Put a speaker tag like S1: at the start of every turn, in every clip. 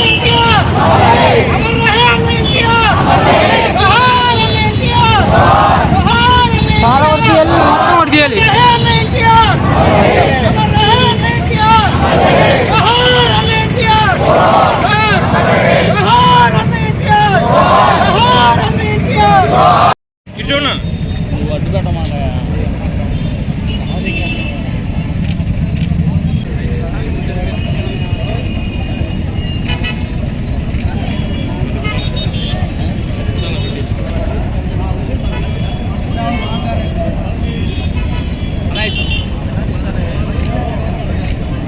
S1: చాలా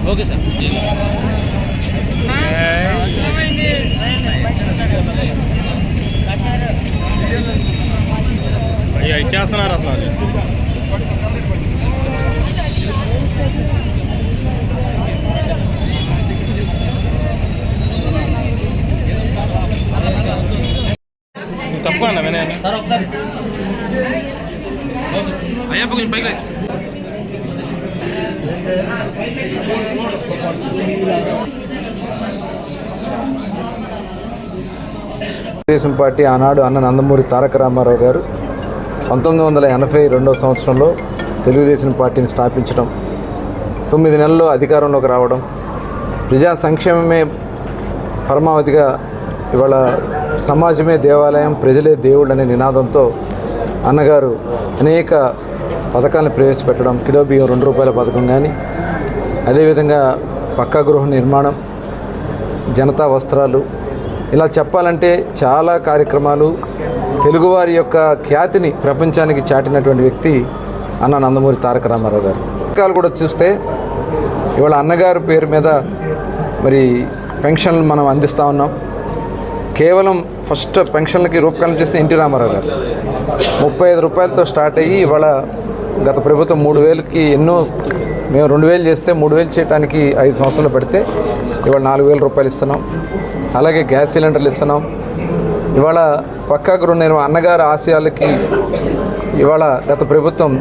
S2: okay sir. అయ్యా ఇచ్చేస్తున్నారు అసలు తక్కువ అన్న వినయ్
S3: సార్ ఒకసారి.
S2: అయ్యా కొంచెం పైకి
S4: తెలుగుదేశం పార్టీ ఆనాడు అన్న నందమూరి తారక రామారావు గారు పంతొమ్మిది వందల ఎనభై రెండవ సంవత్సరంలో తెలుగుదేశం పార్టీని స్థాపించడం తొమ్మిది నెలల్లో అధికారంలోకి రావడం ప్రజా సంక్షేమమే పరమావధిగా ఇవాళ సమాజమే దేవాలయం ప్రజలే దేవుడు అనే నినాదంతో అన్నగారు అనేక పథకాలను ప్రవేశపెట్టడం కిలో బియ్యం రెండు రూపాయల పథకం కానీ అదేవిధంగా పక్కా గృహ నిర్మాణం జనతా వస్త్రాలు ఇలా చెప్పాలంటే చాలా కార్యక్రమాలు. తెలుగువారి యొక్క ఖ్యాతిని ప్రపంచానికి చాటినటువంటి వ్యక్తి అన్న నందమూరి తారక రామారావు గారు. పథకాలు కూడా చూస్తే ఇవాళ అన్నగారు పేరు మీద మరి పెన్షన్లు మనం అందిస్తూ ఉన్నాం. కేవలం ఫస్ట్ పెన్షన్లకి రూపకల్పన చేసిన ఎన్టీ రామారావు గారు. ముప్పై ఐదు రూపాయలతో స్టార్ట్ అయ్యి ఇవాళ గత ప్రభుత్వం మూడు వేలకి ఎన్నో మేము రెండు వేలు చేస్తే మూడు వేలు చేయడానికి ఐదు సంవత్సరాలు పెడితే ఇవాళ నాలుగు వేల రూపాయలు ఇస్తున్నాం. అలాగే గ్యాస్ సిలిండర్లు ఇస్తున్నాం. ఇవాళ పక్కా గృహ నిర్మాణ అన్నగారి ఆశయాలకి ఇవాళ గత ప్రభుత్వం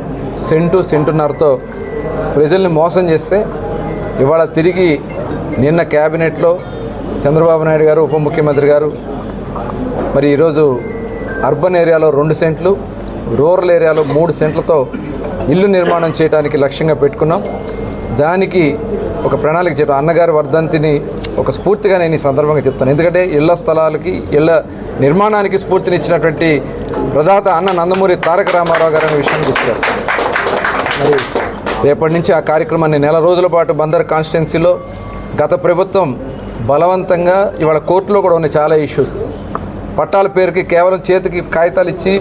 S4: సెంటు సెంటున్నరతో ప్రజల్ని మోసం చేస్తే ఇవాళ తిరిగి నిన్న క్యాబినెట్లో చంద్రబాబు నాయుడు గారు ఉప ముఖ్యమంత్రి గారు మరి ఈరోజు అర్బన్ ఏరియాలో రెండు సెంట్లు రూరల్ ఏరియాలో మూడు సెంట్లతో ఇల్లు నిర్మాణం చేయడానికి లక్ష్యంగా పెట్టుకున్నాం. దానికి ఒక ప్రణాళిక చెప్పాను అన్నగారి వర్ధంతిని ఒక స్ఫూర్తిగా నేను ఈ సందర్భంగా చెప్తాను. ఎందుకంటే ఇళ్ళ స్థలాలకి ఇళ్ళ నిర్మాణానికి స్ఫూర్తినిచ్చినటువంటి ప్రదాత అన్న నందమూరి తారక రామారావు గారు అనే విషయాన్ని గుర్తు చేస్తాను. మరి రేపటి నుంచి ఆ కార్యక్రమాన్ని నెల రోజుల పాటు బందర్ కాన్స్టిట్యున్సీలో గత ప్రభుత్వం బలవంతంగా ఇవాళ కోర్టులో కూడా ఉన్నాయి చాలా ఇష్యూస్ పట్టాల పేరుకి కేవలం చేతికి కాగితాలు ఇచ్చి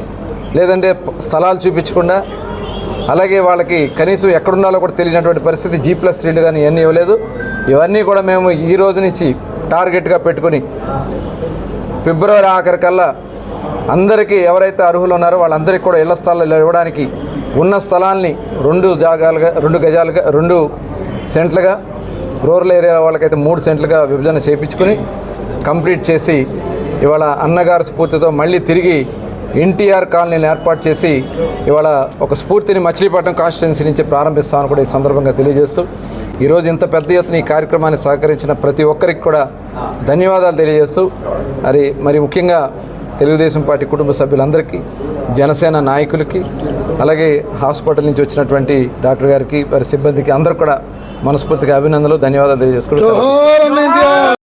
S4: లేదంటే స్థలాలు చూపించకుండా అలాగే వాళ్ళకి కనీసం ఎక్కడున్నాలో కూడా తెలియనటువంటి పరిస్థితి జీ ప్లస్ త్రీలు కానీ ఇవన్నీ ఇవ్వలేదు. ఇవన్నీ కూడా మేము ఈ రోజు నుంచి టార్గెట్గా పెట్టుకుని ఫిబ్రవరి ఆఖరికల్లా అందరికీ ఎవరైతే అర్హులు ఉన్నారో వాళ్ళందరికీ కూడా ఇళ్ళ స్థలాలు ఇవ్వడానికి ఉన్న స్థలాల్ని రెండు జాగాలుగా రెండు గజాలుగా రెండు సెంట్లుగా రూరల్ ఏరియా వాళ్ళకైతే మూడు సెంట్లుగా విభజన చేయించుకుని కంప్లీట్ చేసి ఇవాళ అన్నగారి స్ఫూర్తితో మళ్ళీ తిరిగి ఎన్టీఆర్ కాలనీని ఏర్పాటు చేసి ఇవాళ ఒక స్ఫూర్తిని మచిలీపట్నం కాన్స్టిట్యున్సీ నుంచి ప్రారంభిస్తామని కూడా ఈ సందర్భంగా తెలియజేస్తూ ఈరోజు ఇంత పెద్ద ఎత్తున ఈ కార్యక్రమాన్ని సహకరించిన ప్రతి ఒక్కరికి కూడా ధన్యవాదాలు తెలియజేస్తూ మరి మరి ముఖ్యంగా తెలుగుదేశం పార్టీ కుటుంబ సభ్యులందరికీ జనసేన నాయకులకి అలాగే హాస్పిటల్ నుంచి వచ్చినటువంటి డాక్టర్ గారికి వారి సిబ్బందికి అందరూ కూడా మనస్ఫూర్తిగా అభినందనలు ధన్యవాదాలు తెలియజేసుకుంటూ